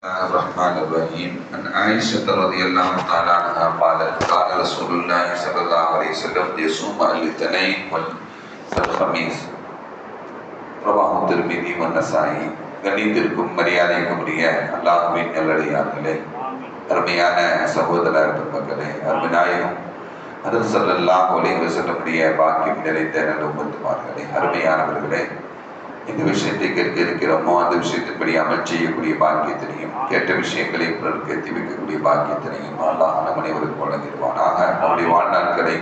الله الرحمن الرحيم عن عائشة رضي الله تعالى عنها قالت قال رسول الله صلى الله عليه وسلم يصوم الاثنين وال- والخميس رواه الترمذي والنسائي கண்ணியத்திற்கும் மரியாதைக்கும் உரிய அல்லாஹுவின் நல்லடியார்களே அருமையான சகோதர பெருமக்களே அருமைநாயகம் அதர் சல்லாஹ் ஒலைங்க சொல்லக்கூடிய பாக்கியம் நிறைந்த நல்ல உமத்துமார்களே அருமையானவர்களே எந்த விஷயத்தை கேட்க இருக்கிறோமோ அந்த விஷயத்தின்படி அமல் செய்யக்கூடிய பாக்கியத்தினையும் கேட்ட விஷயங்களை பிறருக்கு எத்தி வைக்கக்கூடிய பாக்கியத்தினையும் அல்லாஹ் நம் அனைவருக்கு வழங்கிடுவானாக. நம்முடைய வாழ்நாட்களை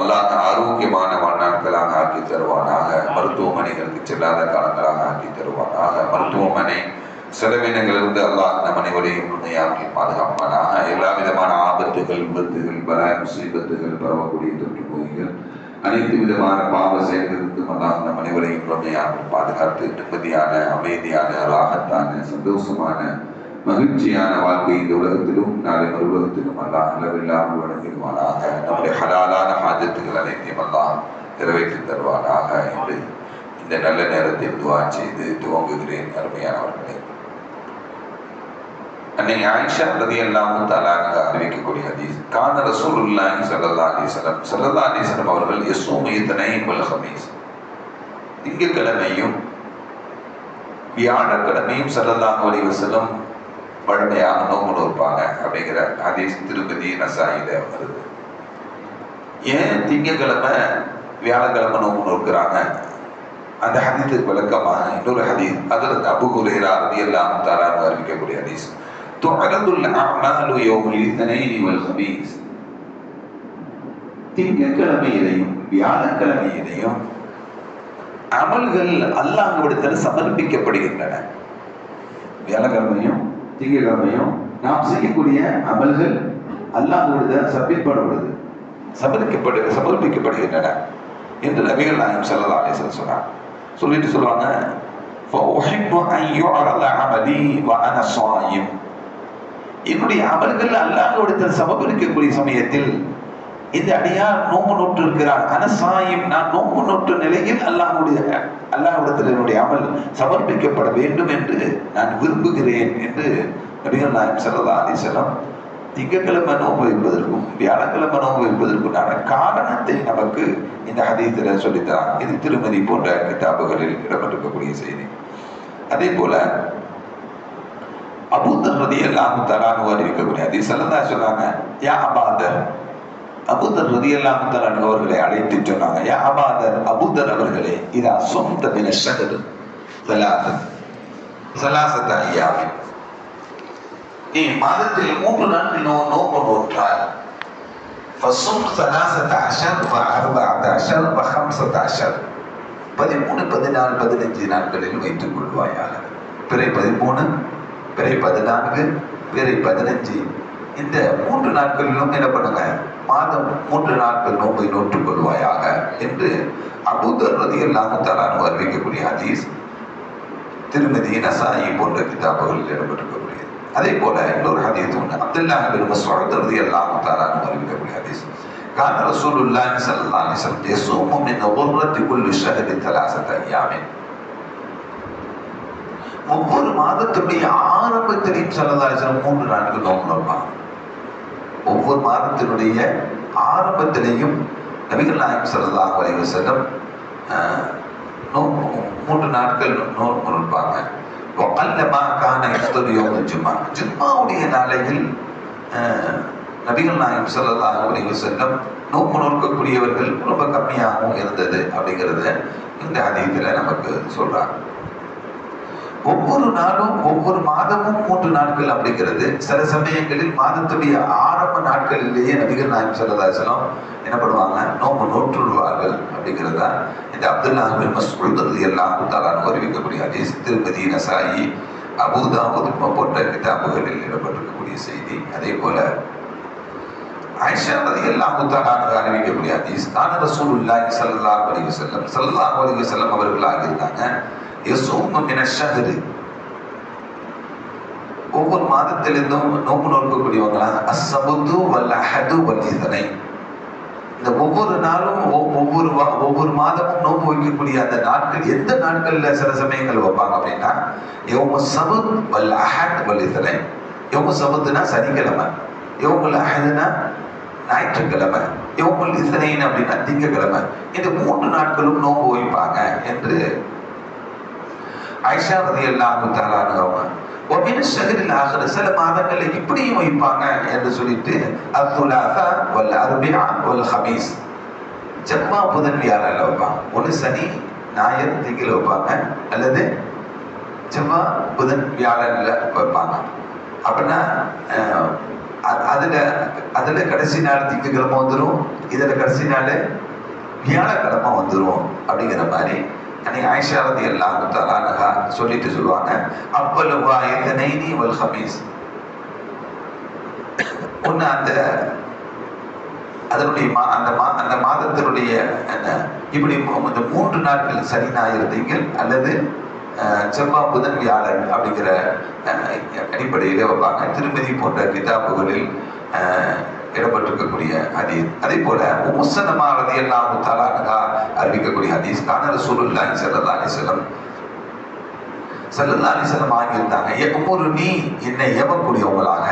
அல்லாஹ் ஆரோக்கியமான வாழ்நாட்களாக ஆக்கி தருவானாக. மருத்துவமனைகளுக்கு செல்லாத காலங்களாக ஆக்கி தருவானாக. மருத்துவமனை செலவினங்களிலிருந்து அல்லாஹ் நம் அனைவரையும் உண்மையாக்கி பாதுகாப்பானாக. எல்லா விதமான ஆபத்துகள் விபத்துகள் பல முசீபத்துகள் பரவக்கூடிய தொற்று நோய்கள் அனைத்து விதமான பாவ செயல்கள் அல்லாஹ் நம் அனைவரையும் உண்மையாக பாதுகாத்து நிம்மதியான அமைதியான ராகத்தான சந்தோஷமான மகிழ்ச்சியான வாழ்க்கை இந்த உலகத்திலும் நாளை மறு உலகத்திலும் அல்லாஹ் அளவில்லாமல் வழங்கிடுவானாக. நம்முடைய ஹலாலான ஆஜத்துகள் அனைத்தையும் அல்லாஹ் நிறைவேற்றி தருவானாக என்று இந்த நல்ல நேரத்தில் துவா செய்து துவங்குகிறேன் அருமையானவர்களே. அன்னை ஆயிஷா ரதி அல்லாமும் தலாக அறிவிக்கக்கூடிய ஹதீஸ் கான ரசூல் ஸல்லல்லாஹு அலைஹி வஸல்லம். ஸல்லல்லாஹு அலைஹி அவர்கள் யஸூமு மையத்தனை வல் திங்கக்கிழமையும் வியாழக்கிழமையும் செல்லலாம் வலிவு செல்லும் வழமையாக நோம்பு நோப்பாங்க அப்படிங்கிற அதே திருப்பதி நசாயில வருது. ஏன் திங்கக்கிழமை வியாழக்கிழமை நோம்பு இருக்கிறாங்க? அந்த ஹதீத்துக்கு விளக்கமாக இன்னொரு ஹதீஸ் அதில் அபு குரேரா அது எல்லாம் தாரான்னு அறிவிக்கக்கூடிய ஹதீஸ் தொடர்ந்துள்ள அமலு யோகில் இத்தனை திங்கக்கிழமையிலையும் வியாழக்கிழமையிலையும் அமல்கள் அல்லாஹ்விடத்தில் சமர்ப்பிக்கப்படுகின்றன. வியாழக்கிழமையும் திங்கக்கிழமையும் நாம் செய்யக்கூடிய அமல்கள் அல்லாஹ்விடத்தில் சமர்ப்பப்படுவது சமர்க்கப்படு சமர்ப்பிக்கப்படுகின்றன என்று நபிகள் நாயம் செல்லலாம் அலேசன் சொன்னார். சொல்லிட்டு சொல்லுவாங்க என்னுடைய அமல்கள் அல்லாஹ் சமர்ப்பிக்கக்கூடிய சமயத்தில் இந்த அடியார் நோம்பு நோட்டு இருக்கிறார் அனசாயும் நான் நோம்பு நோட்டு நிலையில் அல்லாஹுடைய அல்லாஹிடத்தில் என்னுடைய அமல் சமர்ப்பிக்கப்பட வேண்டும் என்று நான் விரும்புகிறேன் என்று நபிகள் நாயம் ஸல்லல்லாஹு அலைஹி வஸல்லம் திங்கட்கிழமை நோன்பு வைப்பதற்கும் வியாழக்கிழமை நோன்பு வைப்பதற்குண்டான காரணத்தை நமக்கு இந்த ஹதீத்தில் சொல்லித்தரான். இது திருமதி போன்ற கிதாபுகளில் இடம்பெற்றிருக்கக்கூடிய செய்தி. அதே போல அபூதர் ரதி எல்லாம் தலானு அறிவிக்கக்கூடிய ஹதீஸ் தான் சொன்னாங்க யா அபாதர் அபூதர் ரதி எல்லாம் தலானு அவர்களை அழைத்து சொன்னாங்க யா அபாதர் அபூதர் அவர்களே இதா சொந்த மின ஷஹர் சலாசத் சலாசத்த ஐயாவின் நீ மாதத்தில் மூன்று நாட்கள் நோ நோம்பு நோற்றால் فصم ثلاثة عشر وأربعة عشر وخمسة عشر பதிமூணு பதினாலு பதினஞ்சு நாட்களில் வைத்துக் கொள்வாயாக பிறை பதிமூணு பிறை பதினான்கு பிறை பதினஞ்சு இந்த மூன்று நாட்களிலும் என்ன பண்ணுங்க மாதம் மூன்று நாட்கள் நோன்பை நோற்றுக் கொள்வாயாக என்று அபூதர் ரதி அல்லாஹு தலானு அறிவிக்கக்கூடிய ஹதீஸ் திருமதி நசாயி போன்ற கிதாபுகளில் இடம்பெற்றிருக்கக்கூடியது அதே போல இன்னொரு ஹதீஸ் ஒன்று அப்துல்லா பின் மஸ்ஊத் ரலியல்லாஹு தஆலா அன்ஹு அறிவிக்கக்கூடிய ஹதீஸ் கான ரசூலுல்லாஹி ஸல்லல்லாஹு அலைஹி வஸல்லம் யஸூமு மின் ضرة كل شهر ثلاثة أيام ஒவ்வொரு மாதத்துடைய ஆரம்பத்திலையும் ஸல்லல்லாஹு அலைஹி வஸல்லம் மூன்று நாட்கள் நோன்பு நோப்பாங்க ஒவ்வொரு மாதத்தினுடைய ஆரம்பத்திலையும் நபிகள் நாயகம் சல்லாஹ் அலைவர் செல்லம் மூன்று நாட்கள் நோன்பு நோட்பாங்க ஜும்மா. ஜும்மாவுடைய நாளையில் நபிகள் நாயகம் சல்லாஹ் அலைவர் செல்லம் நோக்கு நோக்கக்கூடியவர்கள் ரொம்ப கம்மியாகவும் இருந்தது அப்படிங்கிறத இந்த அதிகத்தில் நமக்கு சொல்கிறாங்க ஒவ்வொரு நாளும் ஒவ்வொரு மாதமும் மூன்று நாட்கள் அப்படிங்கிறது. சில சமயங்களில் மாதத்துடைய ஆரம்ப நாட்களிலேயே நபிகள் நாயம் சல்லதாசலம் என்ன பண்ணுவாங்க? நோம்பு நோற்றுள்வார்கள் அப்படிங்கிறதா இந்த அப்துல்லா பின் மஸ்ஊத் எல்லாம் தஆலா அறிவிக்கக்கூடிய ஹதீஸ். திருமதி நசாயி அபூதாவுத் போன்ற கிதாபுகளில் இடப்பட்டிருக்கக்கூடிய செய்தி. அதே போல ஆயிஷா ரலியல்லாஹு தஆலா அறிவிக்கக்கூடிய ஹதீஸ். கான ரசூலுல்லாஹி ஸல்லல்லாஹு அலைஹி செல்லம் ஸல்லல்லாஹு அலைஹி செல்லம் அவர்களாக இருந்தாங்க. ஒவ்வொரு மாதத்திலிருந்தும் நோம்பு நோக்கக்கூடியவங்களா? அசபுது வல் அஹது வல் இதனை இந்த ஒவ்வொரு நாளும் ஒ- ஒவ்வொரு ஒவ்வொரு மாதமும் நோம்பு வைக்கக்கூடிய அந்த நாட்கள் எந்த நாட்கள்ல சில சமயங்கள் வைப்பாங்க அப்படின்னா யோம சபத் வல் அஹத் வல் இதனை யோம சபத்துனா சனிக்கிழமை. யோமுல் அஹதுனா ஞாயிற்றுக்கிழமை. யோமுல் இத்தனைன் அப்படின்னா திங்கக்கிழமை. இந்த மூன்று நாட்களும் நோம்பு வைப்பாங்க என்று ஐஷா ரதி அல்லாஹு அவங்க ஒமின் ஷஹரில் ஆகிற சில மாதங்கள்ல இப்படியும் வைப்பாங்க என்று சொல்லிட்டு அத்துலாசா வல் அர்பியா வல் ஹமீஸ் ஜம்மா புதன் வியாழன் வைப்பாங்க? ஒன்று சனி ஞாயிறு திங்கள் வைப்பாங்க. அல்லது ஜம்மா புதன் வியாழனில் வைப்பாங்க. அப்படின்னா அதில் அதில் கடைசி நாள் திங்கக்கிழமை வந்துடும் இதில் கடைசி நாள் வியாழக்கிழமை வந்துடும் அப்படிங்கிற மாதிரி அன்னைக்கு ஆயிஷா ரதி எல்லாம் தலானகா சொல்லிட்டு சொல்லுவாங்க அப்பலுவா எத்தனைனி வல் ஹமீஸ். ஒன்று அந்த அதனுடைய மா அந்த மா அந்த மாதத்தினுடைய என்ன இப்படி மூ- இந்த மூன்று நாட்கள் சனி ஞாயிறு திங்கள் அல்லது அஹ், செவ்வாய் புதன் வியாழன் அப்படிங்கிற அஹ், அடிப்படையிலே வைப்பாங்க. திருமதி போன்ற கிதாபுகளில் அஹ், இடம்பெற்றிருக்கக்கூடிய ஹதீஸ். அதே போல முசனமா ரதி அல்லாஹு தாலானகா அறிவிக்கக்கூடிய ஹதீஸ் கான ரசூலுல்லாஹி ஸல்லல்லாஹு அலைஹி வஸல்லம். ஸல்லல்லாஹு அலைஹி வஸல்லம் ஆகியிருந்தாங்க. எவ்வொரு நீ என்னை ஏவக்கூடியவங்களாக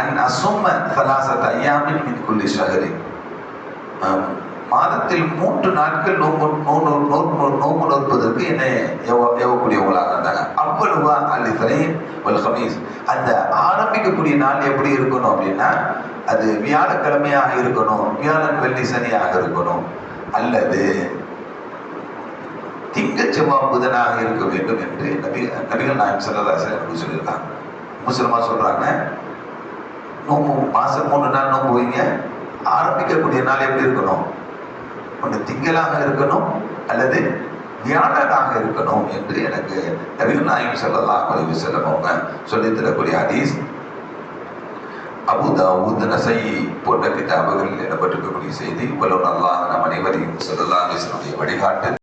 அன் அசும்ம சலாசத் ஐயாமின் மின் குல்லி ஷஹரி. மாதத்தில் மூன்று நாட்கள் நோன்பு நோன்பு நோன்பு நோன்பு நோற்பதற்கு என்னை ஏவ ஏவக்கூடியவங்களாக இருந்தாங்க. அவ்வளவா அல் இஸ்ரைன் வல் ஹமீஸ் அந்த ஆரம்பிக்கக்கூடிய நாள் எப்படி இருக்கணும் அப்படின்னா அது வியாழக்கிழமையாக இருக்கணும் வியாழன் வெள்ளி சனியாக இருக்கணும். அல்லது திங்கச்செவ்வா புதனாக இருக்க வேண்டும் என்று நபி நபிகள் நாயம் சல்லதாசன் சொல்லியிருக்காங்க. முஸ்லிமா சொல்றாங்க நோம்பு மாசம் மூணு நாள் நோம்பு வைங்க. ஆரம்பிக்கக்கூடிய நாள் எப்படி இருக்கணும்? ஒன்று திங்களாக இருக்கணும் அல்லது தியானராக இருக்கணும் என்று எனக்கு நவீன நாயகம் செல்லலாம் பதிவு வஸல்லம் அவங்க தரக்கூடிய ஹதீஸ். அபுதாவுத் நசை போன்ற கிதாபுகளில் இடம்பெற்றிருக்கக்கூடிய செய்தி உலகம் நல்லா நம் அனைவரையும் செல்லலாம் வழிகாட்டு